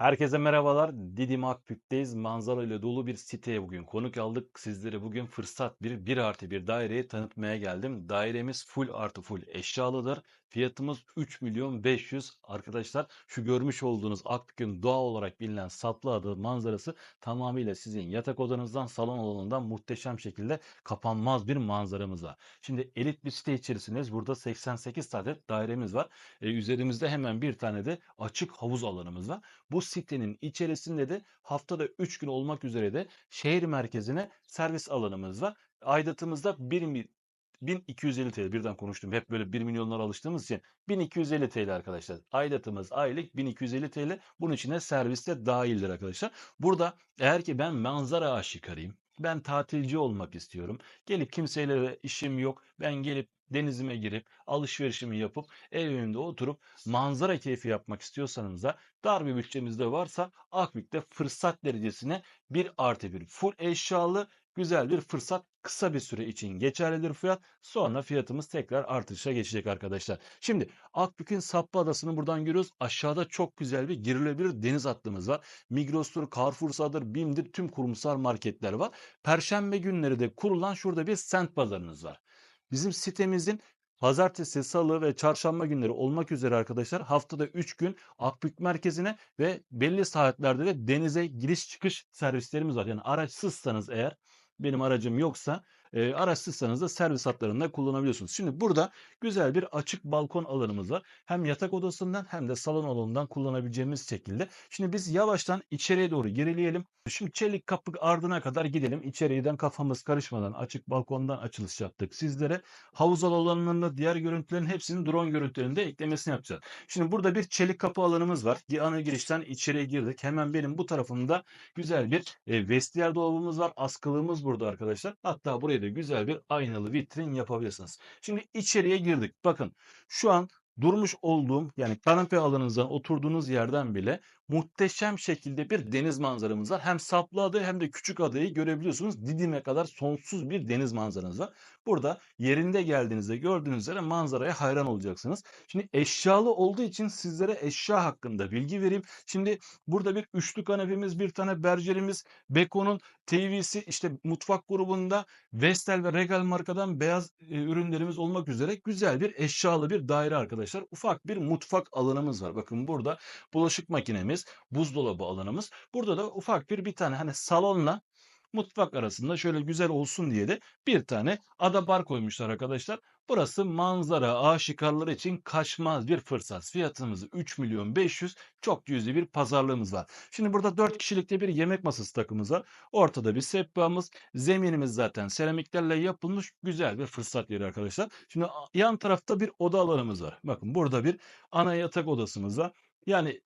Herkese merhabalar. Didim Akbük'teyiz. Manzara ile dolu bir siteye bugün konuk aldık. Sizlere bugün fırsat bir 1 artı bir daireyi tanıtmaya geldim. Dairemiz full artı full eşyalıdır. Fiyatımız 3 milyon 500. Arkadaşlar şu görmüş olduğunuz Akbük'ün doğa olarak bilinen Saplı adı manzarası tamamıyla sizin yatak odanızdan salon alanından muhteşem şekilde kapanmaz bir manzaramız. Şimdi elit bir site içerisindeyiz. Burada 88 adet dairemiz var. Ee, üzerimizde hemen bir tane de açık havuz alanımız var. Bu sitenin içerisinde de haftada 3 gün olmak üzere de şehir merkezine servis alanımız var. Aidatımızda 1 mi- 1250 TL birden konuştum. Hep böyle 1 milyonlara alıştığımız için 1250 TL arkadaşlar. Aidatımız aylık 1250 TL. Bunun içine servis de dahildir arkadaşlar. Burada eğer ki ben manzara aşıkarıyım. Ben tatilci olmak istiyorum. Gelip kimseyle işim yok. Ben gelip denizime girip alışverişimi yapıp ev önünde oturup manzara keyfi yapmak istiyorsanız da dar bir bütçemizde varsa Akbük'te fırsat derecesine 1 artı 1 full eşyalı güzel bir fırsat kısa bir süre için geçerlidir fiyat. Sonra fiyatımız tekrar artışa geçecek arkadaşlar. Şimdi Akbük'ün Saplı Adası'nı buradan görüyoruz. Aşağıda çok güzel bir girilebilir deniz hattımız var. Migros'tur, Carrefour'sadır, BİM'dir tüm kurumsal marketler var. Perşembe günleri de kurulan şurada bir sent pazarınız var. Bizim sitemizin Pazartesi, salı ve çarşamba günleri olmak üzere arkadaşlar haftada 3 gün Akbük merkezine ve belli saatlerde de denize giriş çıkış servislerimiz var. Yani araçsızsanız eğer benim aracım yoksa e, araçsızsanız da servis hatlarında kullanabiliyorsunuz. Şimdi burada güzel bir açık balkon alanımız var. Hem yatak odasından hem de salon alanından kullanabileceğimiz şekilde. Şimdi biz yavaştan içeriye doğru gerileyelim. Şimdi çelik kapı ardına kadar gidelim. İçeriden kafamız karışmadan açık balkondan açılış yaptık sizlere. Havuz alanlarında diğer görüntülerin hepsinin drone görüntülerinde eklemesini yapacağız. Şimdi burada bir çelik kapı alanımız var. Ana girişten içeriye girdik. Hemen benim bu tarafımda güzel bir e, vestiyer dolabımız var. Askılığımız burada arkadaşlar. Hatta buraya da güzel bir aynalı vitrin yapabilirsiniz. Şimdi içeriye girdik. Bakın şu an durmuş olduğum yani kanepe alanınızdan oturduğunuz yerden bile muhteşem şekilde bir deniz manzaramız var. Hem Saplı Ada hem de Küçük Adayı görebiliyorsunuz. Didim'e kadar sonsuz bir deniz manzaranız var. Burada yerinde geldiğinizde gördüğünüz üzere manzaraya hayran olacaksınız. Şimdi eşyalı olduğu için sizlere eşya hakkında bilgi vereyim. Şimdi burada bir üçlü kanepemiz, bir tane bercerimiz, Beko'nun TV'si işte mutfak grubunda Vestel ve Regal markadan beyaz e, ürünlerimiz olmak üzere güzel bir eşyalı bir daire arkadaşlar. Ufak bir mutfak alanımız var. Bakın burada bulaşık makinemiz, buzdolabı alanımız. Burada da ufak bir bir tane hani salonla mutfak arasında şöyle güzel olsun diye de bir tane ada bar koymuşlar arkadaşlar. Burası manzara aşikarları için kaçmaz bir fırsat. Fiyatımız 3 milyon 500 çok cüzi bir pazarlığımız var. Şimdi burada 4 kişilikte bir yemek masası takımımız var. Ortada bir sehpamız. Zeminimiz zaten seramiklerle yapılmış güzel bir fırsat yeri arkadaşlar. Şimdi yan tarafta bir oda alanımız var. Bakın burada bir ana yatak odasımız var. Yani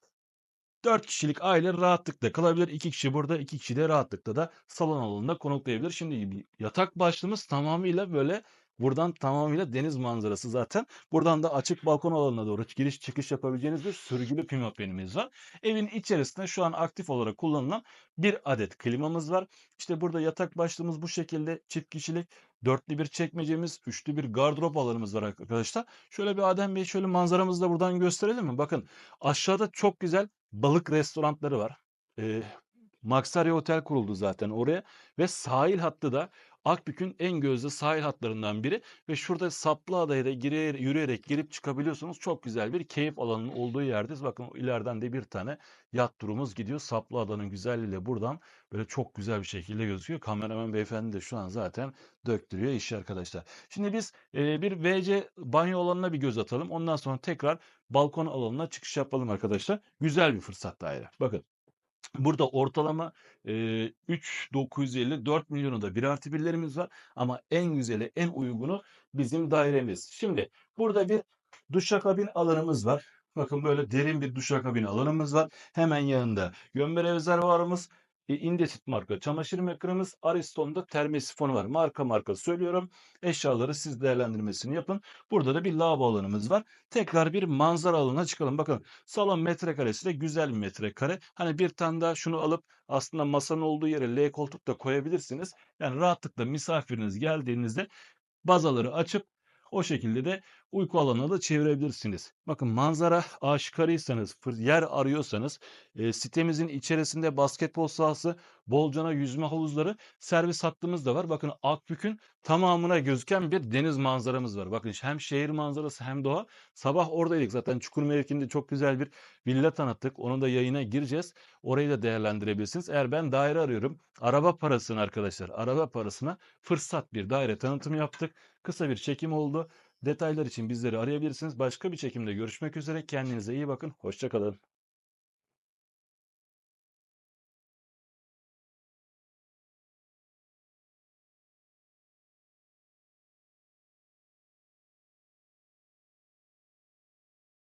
4 kişilik aile rahatlıkla kalabilir. 2 kişi burada, 2 kişi de rahatlıkla da salon alanında konuklayabilir. Şimdi yatak başlığımız tamamıyla böyle buradan tamamıyla deniz manzarası zaten. Buradan da açık balkon alanına doğru giriş çıkış yapabileceğiniz bir sürgülü pimapenimiz var. Evin içerisinde şu an aktif olarak kullanılan bir adet klimamız var. İşte burada yatak başlığımız bu şekilde çift kişilik. Dörtlü bir çekmecemiz, üçlü bir gardırop alanımız var arkadaşlar. Şöyle bir Adem Bey şöyle manzaramızı da buradan gösterelim mi? Bakın aşağıda çok güzel balık restoranları var. Eee Maxarya Otel kuruldu zaten oraya ve sahil hattı da Akbük'ün en gözde sahil hatlarından biri ve şurada Saplı Adaya da gire- yürüyerek girip çıkabiliyorsunuz. Çok güzel bir keyif alanının olduğu yerdeyiz. Bakın ileriden de bir tane yat turumuz gidiyor. Saplı Adanın güzelliğiyle buradan böyle çok güzel bir şekilde gözüküyor. Kameraman beyefendi de şu an zaten döktürüyor işi arkadaşlar. Şimdi biz eee, bir WC banyo alanına bir göz atalım. Ondan sonra tekrar balkon alanına çıkış yapalım arkadaşlar. Güzel bir fırsat daire. Bakın. Burada ortalama eee 3.950 4 milyonu da 1 artı birlerimiz var. Ama en güzeli, en uygunu bizim dairemiz. Şimdi burada bir duşakabin alanımız var. Bakın böyle derin bir duşakabin alanımız var. Hemen yanında gömbere rezervuarımız, e, Indesit marka çamaşır makinemiz, Ariston'da termosifonu var. Marka marka söylüyorum. Eşyaları siz değerlendirmesini yapın. Burada da bir lavabo alanımız var. Tekrar bir manzara alanına çıkalım. Bakın salon metrekaresi de güzel bir metrekare. Hani bir tane daha şunu alıp aslında masanın olduğu yere L koltuk da koyabilirsiniz. Yani rahatlıkla misafiriniz geldiğinizde bazaları açıp o şekilde de uyku alanına da çevirebilirsiniz. Bakın manzara aşıkarıysanız, fır- yer arıyorsanız e, sitemizin içerisinde basketbol sahası, bolcana yüzme havuzları, servis hattımız da var. Bakın Akbük'ün tamamına gözüken bir deniz manzaramız var. Bakın hem şehir manzarası hem doğa. Sabah oradaydık zaten Çukur mevkinde çok güzel bir villa tanıttık. Onun da yayına gireceğiz. Orayı da değerlendirebilirsiniz. Eğer ben daire arıyorum, araba parasını arkadaşlar, araba parasına fırsat bir daire tanıtımı yaptık. Kısa bir çekim oldu. Detaylar için bizleri arayabilirsiniz. Başka bir çekimde görüşmek üzere. Kendinize iyi bakın. Hoşçakalın.